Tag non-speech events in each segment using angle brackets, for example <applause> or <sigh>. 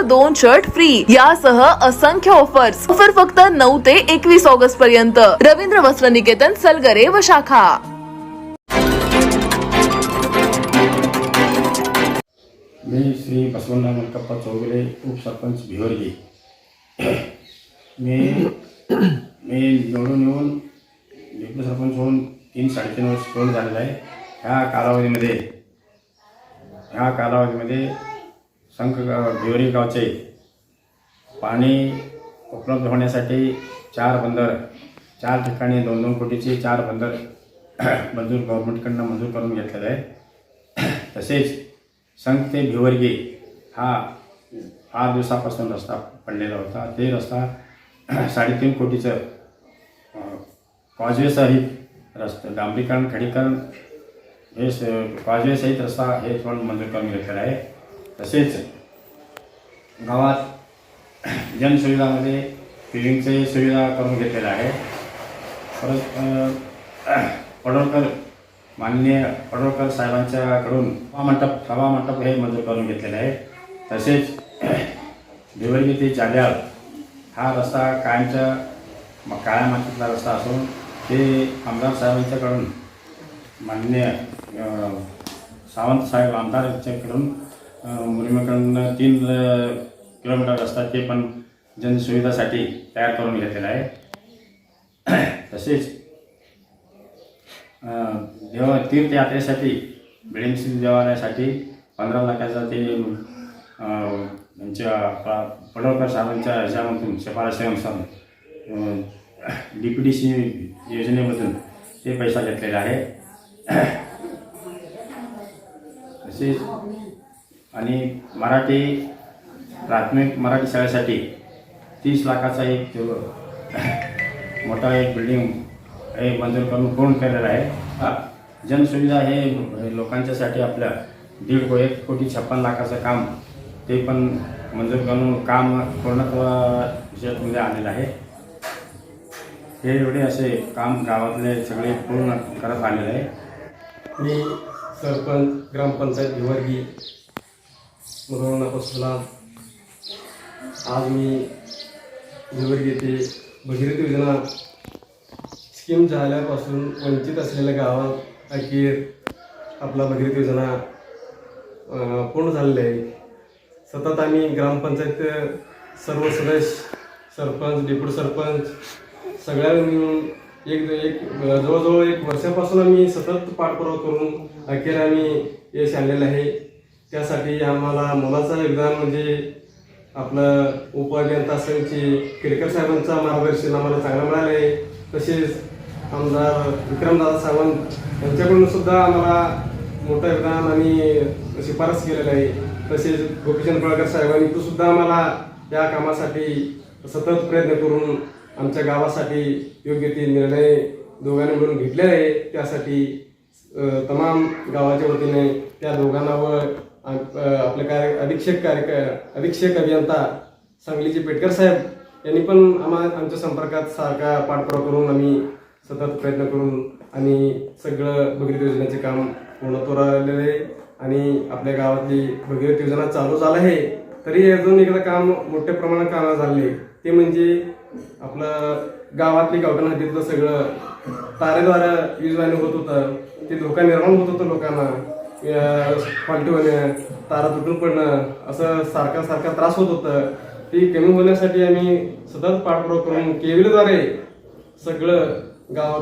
वर दोन shirt free यासह असंख्य ऑफर्स ऑफर फक्त नऊ ते एकवीस ऑगस्ट पर्यंत. रवींद्र वस्त्र निकेतन सलगरे व शाखा. मी श्री बसवंतराव मलकप्पा चौगुले उपसरपंच भिवरगी. मी मी निवडून येऊन डेप्युटी सरपंच होऊन तीन साडेतीन वर्ष पूर्ण झालेलं आहे. ह्या कालावधीमध्ये ह्या कालावधीमध्ये संख गिवरी गावचे पाणी उपलब्ध होण्यासाठी चार बंदर चार ठिकाणी दोन दोन कोटीचे चार बंदर <clears throat> मंजूर गव्हर्नमेंटकडनं मंजूर करून घेतलेलं आहे <clears throat> तसेच संख ते भिवर्गी हा फार दिवसापासून रस्ता पडलेला होता. ते रस्ता <clears throat> साडेतीन कोटीचं कॉजवे सहित रस्ता डांबरीकरण खडीकरण हे स रस्ता हे पण मंजूर करून घेतलेला आहे. तसेच गावात जनसुविधामध्ये फिलिंगचे सुविधा करून घेतलेल्या आहे. परत पडोळकर माननीय पडोळकर साहेबांच्याकडून मंडप हवा मंडप हे मंजूर करून घेतलेले आहे. तसेच भिवरगी ते जाल्याळ हा रस्ता कायमचा काळ्या मातीतला रस्ता असून ते आमदार साहेबांच्याकडून माननीय सावंत साहेब आमदारांच्याकडून मुलीमेकडून तीन किलोमीटर रस्ता ते पण जनसुविधासाठी तयार करून घेतलेला आहे. तसेच देव देवा तीर्थयात्रेसाठी बिल्डिंग देवालयासाठी पंधरा लाखाचा ते अं, त्यांच्या प- साहेबांच्या ह्याच्यामधून शिफारशीनुसार डी पी डी सी योजनेमधून ते पैसा घेतलेला आहे. तसेच आणि मराठी प्राथमिक मराठी शाळेसाठी तीस लाखाचा एक <coughs> मोठा एक बिल्डिंग हे मंजूर करून पूर्ण केलेला आहे. हा, जनसुविधा हे लोकांच्यासाठी आपल्या दीड को एक कोटी छप्पन लाखाचं काम ते पण मंजूर करून काम पूर्णत्वामध्ये आलेलं आहे. हे एवढे असे काम गावातले सगळे पूर्ण करत आलेले आहे. मी सरपंच ग्रामपंचायत भिवर्गी मुरवणापासून आज मी भिवर्गी येथे भगीरथ योजना स्कीम झाल्यापासून वंचित असलेल्या गावात अखेर आपला भगीरथ योजना पूर्ण झालेली आहे. सतत आम्ही ग्रामपंचायत सर्व सदस्य सरपंच डेप्युटी सरपंच सगळ्या मिळून एक एक जवळजवळ एक वर्षापासून आम्ही सतत पाठपुरावा करून अखेर आम्ही यश आणलेलं आहे. त्यासाठी आम्हाला मोलाचं योगदान म्हणजे आपलं उपअभियंता संघची केडकर साहेबांचा मार्गदर्शन आम्हाला चांगलं मिळालं. आहे तसेच आमदार विक्रमदादा सावंत यांच्याकडून सुद्धा आम्हाला मोठं योगदान आणि शिफारस केलेलं आहे. तसेच गोपीचंद पळकर साहेबांनी तो सुद्धा आम्हाला या कामासाठी सतत प्रयत्न करून आमच्या गावासाठी योग्य ते निर्णय दोघांनी मिळून घेतलेले आहे. त्यासाठी तमाम गावाच्या वतीने त्या दोघांना व आपले कार्य अधीक्षक कार्य अधीक्षक अभियंता सांगलीचे पेटकर साहेब यांनी पण आम्हा आमच्या संपर्कात सारखा पाठपुरावा करून आम्ही सतत प्रयत्न करून आणि सगळं भगीरथ योजनेचे काम पूर्णत्वावर राहिलेलं आहे. आणि आपल्या गावातली भगीरथ योजना चालू झालं आहे तरी अजून एकदा काम मोठ्या प्रमाणात काम झाले ते म्हणजे आपलं गावातली गावठाण हद्दीतलं सगळं तारेद्वारा वीज वाहिनी होत होतं ते धोका निर्माण होत होतं लोकांना. फाल्टू होणं तारा तुटून पडणं असं सारखा सारखा त्रास होत होतं. ते कमी होण्यासाठी आम्ही सतत पाठपुरावा करून केविलद्वारे सगळं गाव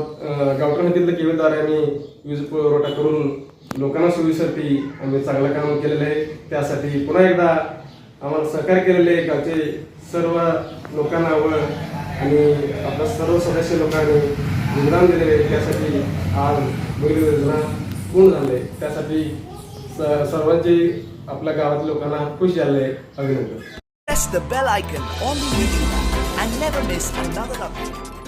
गावठाण हद्दीतलं केविलद्वारे आम्ही वीज पुरवठा करून लोकांना सोयीसाठी आम्ही चांगलं काम केलेलं आहे. त्यासाठी पुन्हा एकदा आम्हाला सहकार्य केलेले आहे. गावचे सर्व लोकांना व आणि आपल्या सर्व सदस्य लोकांनी योगदान दिलेले आहे. त्यासाठी आज भगीरथ योजना पूर्ण झाले त्यासाठी सर्वांचे आपल्या गावातल्या लोकांना खुश झाले अभिनंदन press the bell icon on the YouTube and never miss another update.